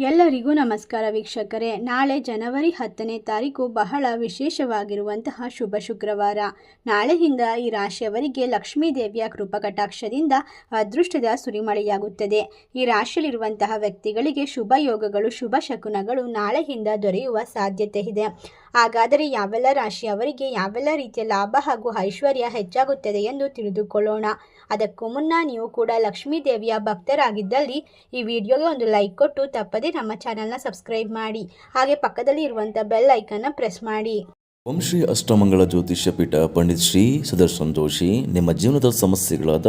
ಎಲ್ಲರಿಗೂ ನಮಸ್ಕಾರ ವೀಕ್ಷಕರೇ. ನಾಳೆ ಜನವರಿ ಹತ್ತನೇ ತಾರೀಕು ಬಹಳ ವಿಶೇಷವಾಗಿರುವಂತಹ ಶುಭ ಶುಕ್ರವಾರ. ನಾಳೆಯಿಂದ ಈ ರಾಶಿಯವರಿಗೆ ಲಕ್ಷ್ಮೀ ದೇವಿಯ ಕೃಪಕಟಾಕ್ಷದಿಂದ ಅದೃಷ್ಟದ ಸುರಿಮಳೆಯಾಗುತ್ತದೆ. ಈ ರಾಶಿಯಲ್ಲಿರುವಂತಹ ವ್ಯಕ್ತಿಗಳಿಗೆ ಶುಭ ಯೋಗಗಳು, ಶುಭ ಶಕುನಗಳು ನಾಳೆಯಿಂದ ದೊರೆಯುವ ಸಾಧ್ಯತೆ ಇದೆ. ಹಾಗಾದರೆ ಯಾವೆಲ್ಲ ರಾಶಿಯವರಿಗೆ ಯಾವೆಲ್ಲ ರೀತಿಯ ಲಾಭ ಹಾಗೂ ಐಶ್ವರ್ಯ ಹೆಚ್ಚಾಗುತ್ತದೆ ಎಂದು ತಿಳಿದುಕೊಳ್ಳೋಣ. ಅದಕ್ಕೂ ಮುನ್ನ ನೀವು ಕೂಡ ಲಕ್ಷ್ಮೀ ದೇವಿಯ ಭಕ್ತರಾಗಿದ್ದಲ್ಲಿ ಈ ವಿಡಿಯೋಗೆ ಒಂದು ಲೈಕ್ ಕೊಟ್ಟು ತಪ್ಪದೆ ನಮ್ಮ ಚಾನಲ್ನ ಸಬ್ಸ್ಕ್ರೈಬ್ ಮಾಡಿ. ಹಾಗೆ ಪಕ್ಕದಲ್ಲಿ ಇರುವಂಥ ಬೆಲ್ ಐಕನ್ನ ಪ್ರೆಸ್ ಮಾಡಿ. ಓಂ ಶ್ರೀ ಅಷ್ಟಮಂಗಳ ಜ್ಯೋತಿಷ್ಯ ಪೀಠ ಪಂಡಿತ್ ಶ್ರೀ ಸುದರ್ಶನ್ ಜೋಶಿ, ನಿಮ್ಮ ಜೀವನದ ಸಮಸ್ಯೆಗಳಾದ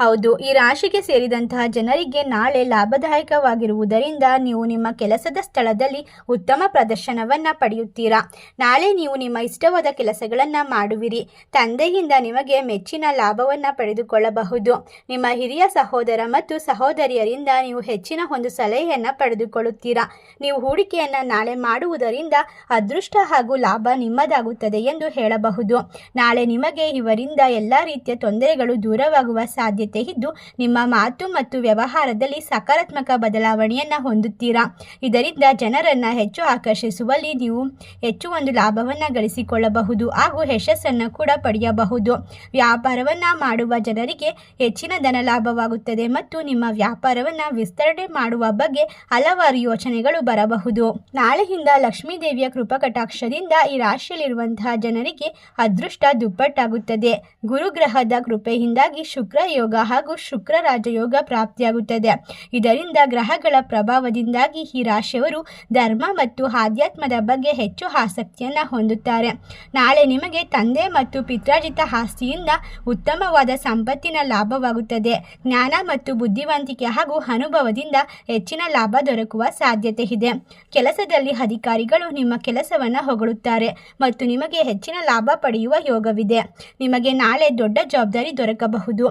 ಹೌದು, ಈ ರಾಶಿಗೆ ಸೇರಿದಂತಹ ಜನರಿಗೆ ನಾಳೆ ಲಾಭದಾಯಕವಾಗಿರುವುದರಿಂದ ನೀವು ನಿಮ್ಮ ಕೆಲಸದ ಸ್ಥಳದಲ್ಲಿ ಉತ್ತಮ ಪ್ರದರ್ಶನವನ್ನು ಪಡೆಯುತ್ತೀರಾ? ನಾಳೆ ನೀವು ನಿಮ್ಮ ಇಷ್ಟವಾದ ಕೆಲಸಗಳನ್ನು ಮಾಡುವಿರಿ. ತಂದೆಯಿಂದ ನಿಮಗೆ ಮೆಚ್ಚಿನ ಲಾಭವನ್ನು ಪಡೆದುಕೊಳ್ಳಬಹುದು. ನಿಮ್ಮ ಹಿರಿಯ ಸಹೋದರ ಮತ್ತು ಸಹೋದರಿಯರಿಂದ ನೀವು ಹೆಚ್ಚಿನ ಒಂದು ಸಲಹೆಯನ್ನು ಪಡೆದುಕೊಳ್ಳುತ್ತೀರಾ? ನೀವು ಹೂಡಿಕೆಯನ್ನು ನಾಳೆ ಮಾಡುವುದರಿಂದ ಅದೃಷ್ಟ ಹಾಗೂ ಲಾಭ ನಿಮ್ಮದಾಗುತ್ತದೆ ಎಂದು ಹೇಳಬಹುದು. ನಾಳೆ ನಿಮಗೆ ಇವರಿಂದ ಎಲ್ಲ ರೀತಿಯ ತೊಂದರೆಗಳು ದೂರವಾಗುವ ಸಾಧ್ಯತೆ ಇದ್ದು ನಿಮ್ಮ ಮಾತು ಮತ್ತು ವ್ಯವಹಾರದಲ್ಲಿ ಸಕಾರಾತ್ಮಕ ಬದಲಾವಣೆಯನ್ನು ಹೊಂದುತ್ತೀರಾ? ಇದರಿಂದ ಜನರನ್ನು ಹೆಚ್ಚು ಆಕರ್ಷಿಸುವಲ್ಲಿ ನೀವು ಹೆಚ್ಚು ಒಂದು ಲಾಭವನ್ನು ಗಳಿಸಿಕೊಳ್ಳಬಹುದು ಹಾಗೂ ಯಶಸ್ಸನ್ನು ಕೂಡ ಪಡೆಯಬಹುದು. ವ್ಯಾಪಾರವನ್ನು ಮಾಡುವ ಜನರಿಗೆ ಹೆಚ್ಚಿನ ಧನ ಲಾಭವಾಗುತ್ತದೆ ಮತ್ತು ನಿಮ್ಮ ವ್ಯಾಪಾರವನ್ನು ವಿಸ್ತರಣೆ ಮಾಡುವ ಬಗ್ಗೆ ಹಲವಾರು ಯೋಚನೆಗಳು ಬರಬಹುದು. ನಾಳೆಯಿಂದ ಲಕ್ಷ್ಮೀ ದೇವಿಯ ಕೃಪಕಟಾಕ್ಷದಿಂದ ಈ ರಾಶಿಯಲ್ಲಿರುವಂತಹ ಜನರಿಗೆ ಅದೃಷ್ಟ ದುಪ್ಪಟ್ಟಾಗುತ್ತದೆ. ಗುರುಗ್ರಹದ ಕೃಪೆಯಿಂದಾಗಿ ಶುಕ್ರ ಯೋಗ ಹಾಗೂ ಶುಕ್ರ ರಾಜಯೋಗ ಪ್ರಾಪ್ತಿಯಾಗುತ್ತದೆ. ಇದರಿಂದ ಗ್ರಹಗಳ ಪ್ರಭಾವದಿಂದಾಗಿ ಈ ರಾಶಿಯವರು ಧರ್ಮ ಮತ್ತು ಆಧ್ಯಾತ್ಮದ ಬಗ್ಗೆ ಹೆಚ್ಚು ಆಸಕ್ತಿಯನ್ನು ಹೊಂದುತ್ತಾರೆ. ನಾಳೆ ನಿಮಗೆ ತಂದೆ ಮತ್ತು ಪಿತ್ರಾಜಿತ ಆಸ್ತಿಯಿಂದ ಉತ್ತಮವಾದ ಸಂಪತ್ತಿನ ಲಾಭವಾಗುತ್ತದೆ. ಜ್ಞಾನ ಮತ್ತು ಬುದ್ಧಿವಂತಿಕೆ ಹಾಗೂ ಅನುಭವದಿಂದ ಹೆಚ್ಚಿನ ಲಾಭ ದೊರಕುವ ಸಾಧ್ಯತೆ ಇದೆ. ಕೆಲಸದಲ್ಲಿ ಅಧಿಕಾರಿಗಳು ನಿಮ್ಮ ಕೆಲಸವನ್ನು ಹೊಗಳುತ್ತಾರೆ ಮತ್ತು ನಿಮಗೆ ಹೆಚ್ಚಿನ ಲಾಭ ಪಡೆಯುವ ಯೋಗವಿದೆ. ನಿಮಗೆ ನಾಳೆ ದೊಡ್ಡ ಜವಾಬ್ದಾರಿ ದೊರಕಬಹುದು.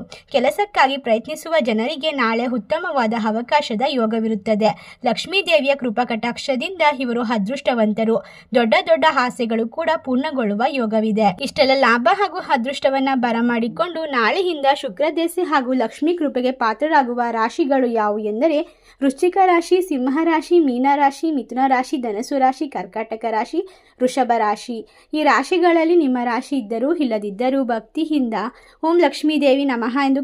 ಕೆಲಸಕ್ಕಾಗಿ ಪ್ರಯತ್ನಿಸುವ ಜನರಿಗೆ ನಾಳೆ ಉತ್ತಮವಾದ ಅವಕಾಶದ ಯೋಗವಿರುತ್ತದೆ. ಲಕ್ಷ್ಮೀ ದೇವಿಯ ಕೃಪಕಟಾಕ್ಷದಿಂದ ಇವರು ಅದೃಷ್ಟವಂತರು. ದೊಡ್ಡ ದೊಡ್ಡ ಆಸೆಗಳು ಕೂಡ ಪೂರ್ಣಗೊಳ್ಳುವ ಯೋಗವಿದೆ. ಇಷ್ಟೆಲ್ಲ ಲಾಭ ಹಾಗೂ ಅದೃಷ್ಟವನ್ನ ಬರಮಾಡಿಕೊಂಡು ನಾಳೆಯಿಂದ ಶುಕ್ರ ದೇಸೆ ಹಾಗೂ ಲಕ್ಷ್ಮೀ ಕೃಪೆಗೆ ಪಾತ್ರರಾಗುವ ರಾಶಿಗಳು ಯಾವುವು ಎಂದರೆ ವೃಶ್ಚಿಕ ರಾಶಿ, ಸಿಂಹ ರಾಶಿ ಮೀನರಾಶಿ ಮಿಥುನ ರಾಶಿ ಧನಸು ರಾಶಿ, ಕರ್ಕಾಟಕ ರಾಶಿ, ವೃಷಭ ರಾಶಿ. ಈ ರಾಶಿಗಳಲ್ಲಿ ನಿಮ್ಮ ರಾಶಿ ಇದ್ದರೂ ಇಲ್ಲದಿದ್ದರೂ ಭಕ್ತಿಯಿಂದ ಓಂ ಲಕ್ಷ್ಮೀ ದೇವಿ ನಮಃ ಎಂದು